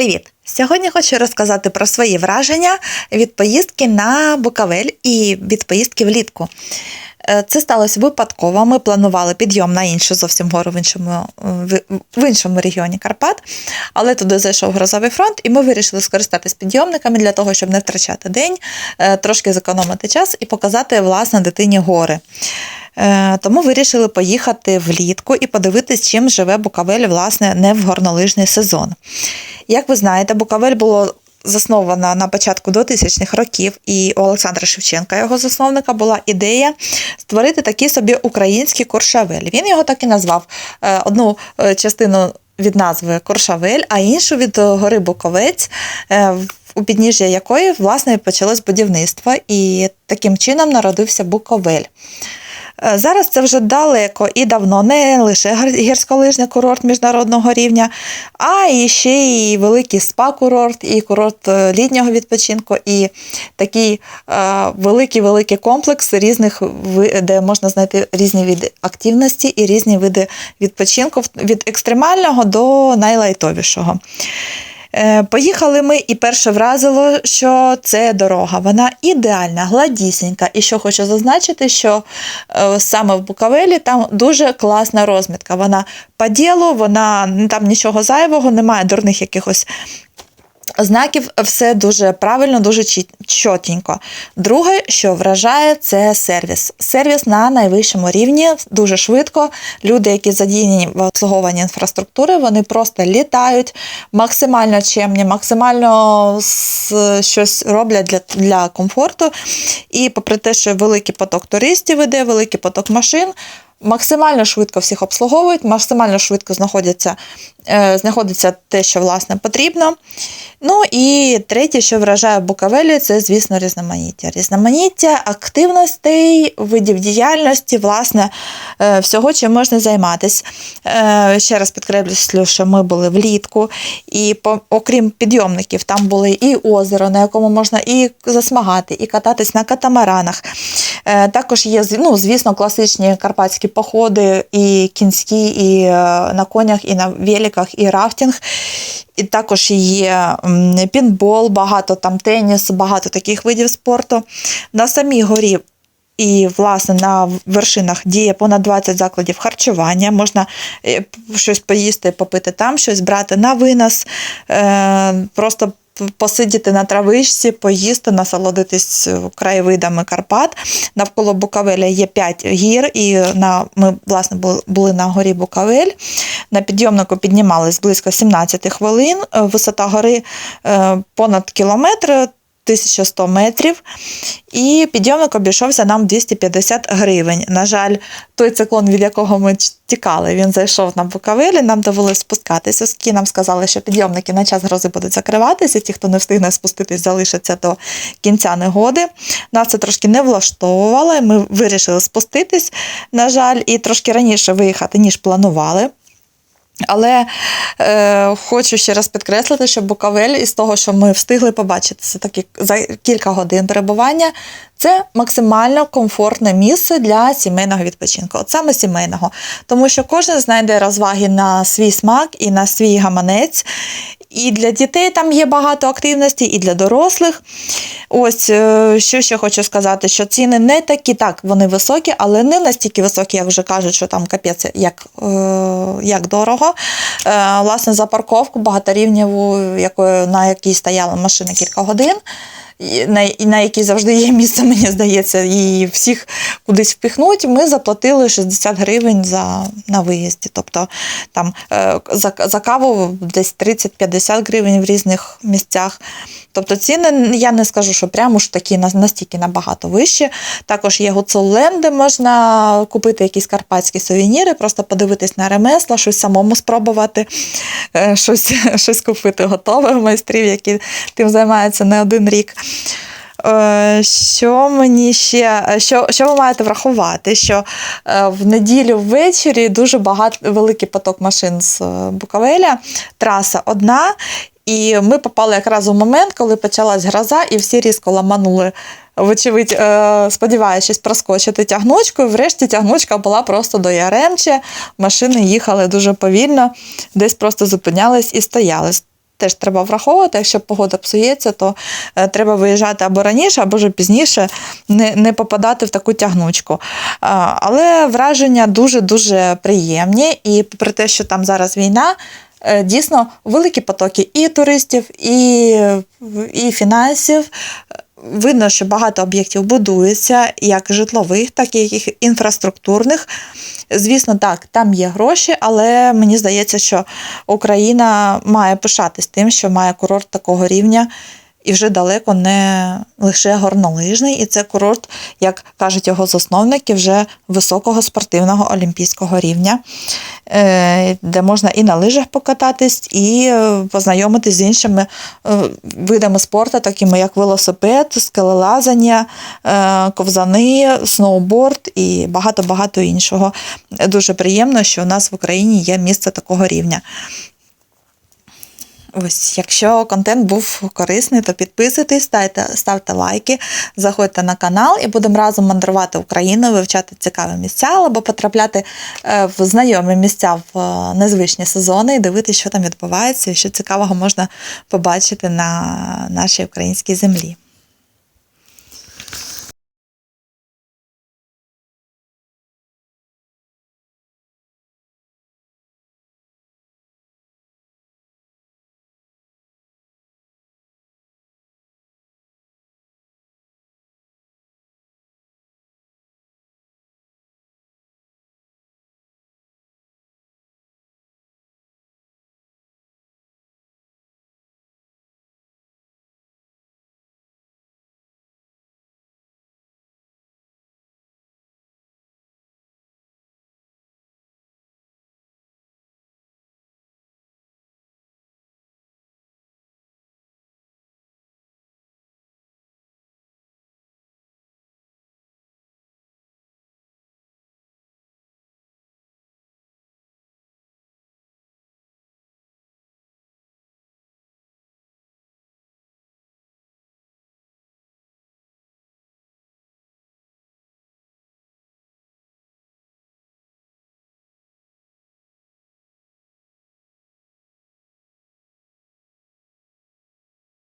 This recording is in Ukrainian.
Привіт! Сьогодні хочу розказати про свої враження від поїздки на Букавель і від поїздки влітку. Е, Це сталося випадково. Ми планували підйом на іншу зовсім гору в іншому, в- іншому регіоні Карпат, але туди зайшов грозовий фронт, і ми вирішили скористатись підйомниками для того, щоб не втрачати день, е, трошки зекономити час і показати власне дитині гори. Е, Тому вирішили поїхати влітку і подивитись, чим живе Букавель, власне, не в горнолижний сезон. Як ви знаєте, Букавель було засновано на початку 2000-х років, і у Олександра Шевченка, його засновника, була ідея створити такий собі український Куршавель. Він його так і назвав Е, одну е, частину від назви Куршавель, а іншу від гори Буковець. е, У підніжжя якої власне почалось будівництво, і таким чином народився Буковель. Е, Зараз це вже далеко і давно не лише гірськолижний курорт міжнародного рівня, а ще й великий спа-курорт, і курорт е, літнього відпочинку, і такий е, великий-великий комплекс різних, де можна знайти різні види активності і різні види відпочинку від екстремального до найлайтовішого. Е, Поїхали ми, і перше вразило, що це дорога. Вона ідеальна, гладісінька. І що хочу зазначити, що е, саме в Букавелі там дуже класна розмітка. Вона по ділу, вона ну, там нічого зайвого, немає дурних якихось. Знаків все дуже правильно, дуже чотенько. Друге, що вражає, це сервіс. Сервіс на найвищому рівні, дуже швидко. Люди, які задіяні в обслуговуванні інфраструктури, вони просто літають максимально чемні, максимально щось роблять для, для комфорту. І попри те, що великий поток туристів іде, великий поток машин. Максимально швидко всіх обслуговують, максимально швидко знаходяться, е, знаходиться те, що власне потрібно. Ну і третє, що вражає в Буковелі, це, звісно, різноманіття. Різноманіття активностей, видів діяльності, власне, е, всього, чим можна займатися. Е, Ще раз підкреслю, що ми були влітку, і окрім підйомників, там були і озеро, на якому можна і засмагати, і кататись на катамаранах. Е, Також є, ну, звісно, класичні карпатські походи, і кінські, і е, на конях, і на великах, і рафтинг. І також є пінбол, багато там теніс, багато таких видів спорту. На самій горі і, власне, на вершинах діє понад 20 закладів харчування. Можна е, щось поїсти, попити там, щось брати на винос, просто посидіти на травичці, поїсти, насолодитись е, краєвидами Карпат. Навколо Букавеля є 5 гір, і на, ми, власне, були на горі Букавель. На підйомнику піднімались близько 17 хвилин. Е, Висота гори е, понад кілометр. 1100 метрів, і підйомник обійшовся нам 250 гривень. На жаль, той циклон, від якого ми тікали, він зайшов на Буковелі, нам довелося спускатися. Оскільки нам сказали, що підйомники на час грози будуть закриватися, ті, хто не встигне спуститись, залишаться до кінця негоди. Нас це трошки не влаштовувало, ми вирішили спуститись, на жаль, і трошки раніше виїхати, ніж планували. Але е, хочу ще раз підкреслити, що Букавель із того, що ми встигли побачити це такі за кілька годин перебування, це максимально комфортне місце для сімейного відпочинку, от саме сімейного. Тому що кожен знайде розваги на свій смак і на свій гаманець. І для дітей там є багато активності, і для дорослих. Ось е, що ще хочу сказати, що ціни не такі, так, вони високі, але не настільки високі, як вже кажуть, що там капець, як, е, як дорого. Е, Власне, за парковку багаторівневу, якою, на якій стояла машина кілька годин. На, і на якій завжди є місце, мені здається, і всіх кудись впихнуть. Ми заплатили 60 гривень за, на виїзді. Тобто там е, за, за каву десь 30-50 гривень в різних місцях. Тобто ціни я не скажу, що прямо ж такі настільки набагато вищі. Також є гуцуллен, де можна купити якісь карпатські сувеніри, просто подивитись на ремесла, щось самому спробувати, е, щось, щось купити готове майстрів, які тим займаються не один рік. Е, Що мені ще, що, що ви маєте врахувати? Що е, в неділю ввечері дуже багато великий поток машин з е, Буковеля, траса одна. І ми попали якраз у момент, коли почалась гроза, і всі різко ламанули, вочевидь, е, сподіваючись проскочити тягнучку. І врешті тягнучка була просто до Яремче. Машини їхали дуже повільно, десь просто зупинялись і стояли. Теж треба враховувати. Якщо погода псується, то е, треба виїжджати або раніше, або вже пізніше, не, не попадати в таку тягнучку. Але враження дуже-дуже приємні. І попри те, що там зараз війна, е, дійсно великі потоки і туристів, і, і фінансів. Видно, що багато об'єктів будується, як житлових, так і інфраструктурних. Звісно, так, там є гроші, але мені здається, що Україна має пишатись тим, що має курорт такого рівня. І вже далеко не лише горнолижний, і це курорт, як кажуть його засновники, вже високого спортивного олімпійського рівня, де можна і на лижах покататись, і е, познайомитись з іншими е, видами спорту, такими як велосипед, скелелазання, е, ковзани, сноуборд і багато-багато іншого. Дуже приємно, що у нас в Україні є місце такого рівня. Ось, якщо контент був корисний, то підписуйтесь, ставте, ставте лайки, заходьте на канал і будемо разом мандрувати Україну, вивчати цікаві місця або потрапляти е, в знайомі місця в е, незвичні сезони і дивитися, що там відбувається і що цікавого можна побачити на нашій українській землі.